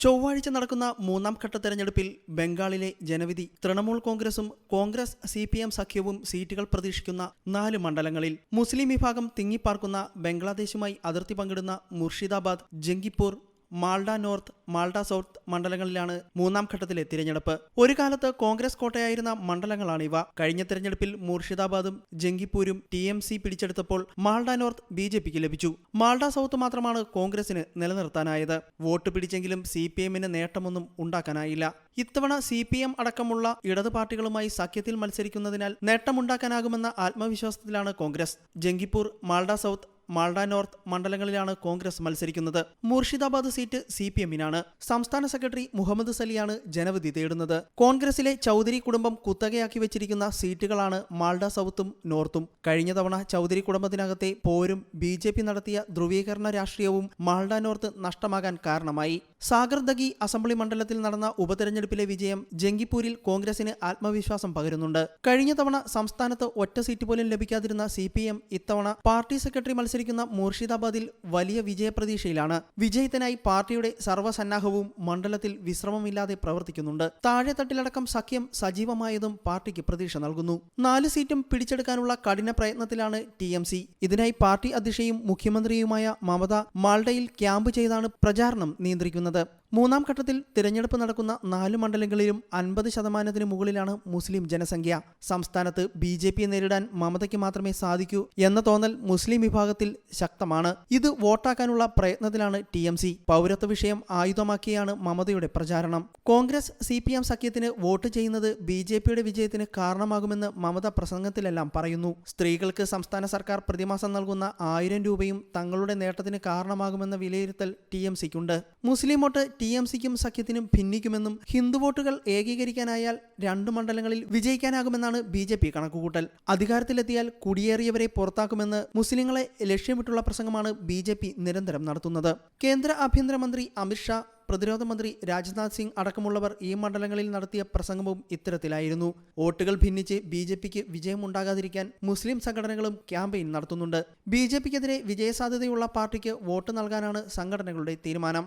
ചൊവ്വാഴ്ച നടക്കുന്ന മൂന്നാം ഘട്ട തെരഞ്ഞെടുപ്പിൽ ബംഗാളിലെ ജനവിധി തൃണമൂൽ കോൺഗ്രസും കോൺഗ്രസ് സി പി എം സഖ്യവും സീറ്റുകൾ പ്രതീക്ഷിക്കുന്ന നാല് മണ്ഡലങ്ങളിൽ മുസ്ലിം വിഭാഗം തിങ്ങിപ്പാർക്കുന്ന ബംഗ്ലാദേശുമായി അതിർത്തി പങ്കിടുന്ന മുർഷിദാബാദ് ജംഗിപ്പൂർ മാൾഡ നോർത്ത് മാൾഡ സൗത്ത് മണ്ഡലങ്ങളിലാണ് മൂന്നാം ഘട്ടത്തിലെ തിരഞ്ഞെടുപ്പ്. ഒരു കാലത്ത് കോൺഗ്രസ് കോട്ടയായിരുന്ന മണ്ഡലങ്ങളാണ് ഇവ. കഴിഞ്ഞ തിരഞ്ഞെടുപ്പിൽ മുർഷിദാബാദും ജംഗിപ്പൂരും ടി എം സി പിടിച്ചെടുത്തപ്പോൾ മാൾഡ നോർത്ത് ബി ജെ പിക്ക് ലഭിച്ചു. മാൾഡ സൗത്ത് മാത്രമാണ് കോൺഗ്രസിന് നിലനിർത്താനായത്. വോട്ട് പിടിച്ചെങ്കിലും സി പി എമ്മിന് നേട്ടമൊന്നും ഉണ്ടാക്കാനായില്ല. ഇത്തവണ സി പി എം അടക്കമുള്ള ഇടത് പാർട്ടികളുമായി സഖ്യത്തിൽ മത്സരിക്കുന്നതിനാൽ നേട്ടമുണ്ടാക്കാനാകുമെന്ന ആത്മവിശ്വാസത്തിലാണ് കോൺഗ്രസ്. ജംഗിപ്പൂർ മാൾഡ സൗത്ത് മാൾഡ നോർത്ത് മണ്ഡലങ്ങളിലാണ് കോൺഗ്രസ് മത്സരിക്കുന്നത്. മുർഷിദാബാദ് സീറ്റ് സി പി എമ്മിനാണ് സംസ്ഥാന സെക്രട്ടറി മുഹമ്മദ് സലിയാണ് ജനവിധി തേടുന്നത്. കോൺഗ്രസിലെ ചൗധരി കുടുംബം കുത്തകയാക്കി വെച്ചിരിക്കുന്ന സീറ്റുകളാണ് മാൾഡ സൗത്തും നോർത്തും. കഴിഞ്ഞ തവണ ചൗധരി കുടുംബത്തിനകത്തെ പോരും ബി ജെ പി നടത്തിയ ധ്രുവീകരണ രാഷ്ട്രീയവും മാൾഡ നോർത്ത് നഷ്ടമാകാൻ കാരണമായി. സാഗർ ദഗി അസംബ്ലി മണ്ഡലത്തിൽ നടന്ന ഉപതെരഞ്ഞെടുപ്പിലെ വിജയം ജംഗിപ്പൂരിൽ കോൺഗ്രസിന് ആത്മവിശ്വാസം പകരുന്നുണ്ട്. കഴിഞ്ഞ തവണ സംസ്ഥാനത്ത് ഒറ്റ സീറ്റ് പോലും ലഭിക്കാതിരുന്ന സി ഇത്തവണ പാർട്ടി സെക്രട്ടറി മത്സരിക്കുന്ന മൂർഷിദാബാദിൽ വലിയ വിജയപ്രതീക്ഷയിലാണ്. വിജയത്തിനായി പാർട്ടിയുടെ സർവസന്നാഹവും മണ്ഡലത്തിൽ വിശ്രമമില്ലാതെ പ്രവർത്തിക്കുന്നുണ്ട്. താഴെത്തട്ടിലടക്കം സഖ്യം സജീവമായതും പാർട്ടിക്ക് പ്രതീക്ഷ നൽകുന്നു. നാല് സീറ്റും പിടിച്ചെടുക്കാനുള്ള കഠിന പ്രയത്നത്തിലാണ് ടി എം സി ഇതിനായി പാർട്ടി അധ്യക്ഷയും മുഖ്യമന്ത്രിയുമായ മമത മാൾഡയിൽ ക്യാമ്പ് ചെയ്താണ് പ്രചാരണം നിയന്ത്രിക്കുന്നത്. മൂന്നാം ഘട്ടത്തിൽ തിരഞ്ഞെടുപ്പ് നടക്കുന്ന നാല് മണ്ഡലങ്ങളിലും അൻപത് ശതമാനത്തിന് മുകളിലാണ് മുസ്ലിം ജനസംഖ്യ. സംസ്ഥാനത്ത് ബി ജെ പിയെ നേരിടാൻ മമതയ്ക്ക് മാത്രമേ സാധിക്കൂ എന്ന തോന്നൽ മുസ്ലിം വിഭാഗത്തിൽ ശക്തമാണ്. ഇത് വോട്ടാക്കാനുള്ള പ്രയത്നത്തിലാണ് ടി എം സി. പൗരത്വ വിഷയം ആയുധമാക്കിയാണ് മമതയുടെ പ്രചാരണം. കോൺഗ്രസ് സി പി എം സഖ്യത്തിന് വോട്ട് ചെയ്യുന്നത് ബി ജെ പിയുടെ വിജയത്തിന് കാരണമാകുമെന്ന് മമത പ്രസംഗത്തിലെല്ലാം പറയുന്നു. സ്ത്രീകൾക്ക് സംസ്ഥാന സർക്കാർ പ്രതിമാസം നൽകുന്ന ആയിരം രൂപയും തങ്ങളുടെ നേട്ടത്തിന് കാരണമാകുമെന്ന വിലയിരുത്തൽ ടി എം സിക്കുണ്ട്. മുസ്ലിം വോട്ട് ടി എം സിക്കും സഖ്യത്തിനും ഭിന്നിക്കുമെന്നും ഹിന്ദു വോട്ടുകൾ ഏകീകരിക്കാനായാൽ രണ്ട് മണ്ഡലങ്ങളിൽ വിജയിക്കാനാകുമെന്നാണ് ബി ജെ പി കണക്കുകൂട്ടൽ. അധികാരത്തിലെത്തിയാൽ കുടിയേറിയവരെ പുറത്താക്കുമെന്ന് മുസ്ലിങ്ങളെ ലക്ഷ്യമിട്ടുള്ള പ്രസംഗമാണ് ബി ജെ പി നിരന്തരം നടത്തുന്നത്. കേന്ദ്ര ആഭ്യന്തരമന്ത്രി അമിത്ഷാ പ്രതിരോധ മന്ത്രി രാജ്നാഥ് സിംഗ് അടക്കമുള്ളവർ ഈ മണ്ഡലങ്ങളിൽ നടത്തിയ പ്രസംഗവും ഇത്തരത്തിലായിരുന്നു. വോട്ടുകൾ ഭിന്നിച്ച് ബി ജെ പിക്ക് വിജയമുണ്ടാകാതിരിക്കാൻ മുസ്ലിം സംഘടനകളും ക്യാമ്പയിൻ നടത്തുന്നുണ്ട്. ബി ജെ പിക്കെതിരെ വിജയസാധ്യതയുള്ള പാർട്ടിക്ക് വോട്ട് നൽകാനാണ് സംഘടനകളുടെ തീരുമാനം.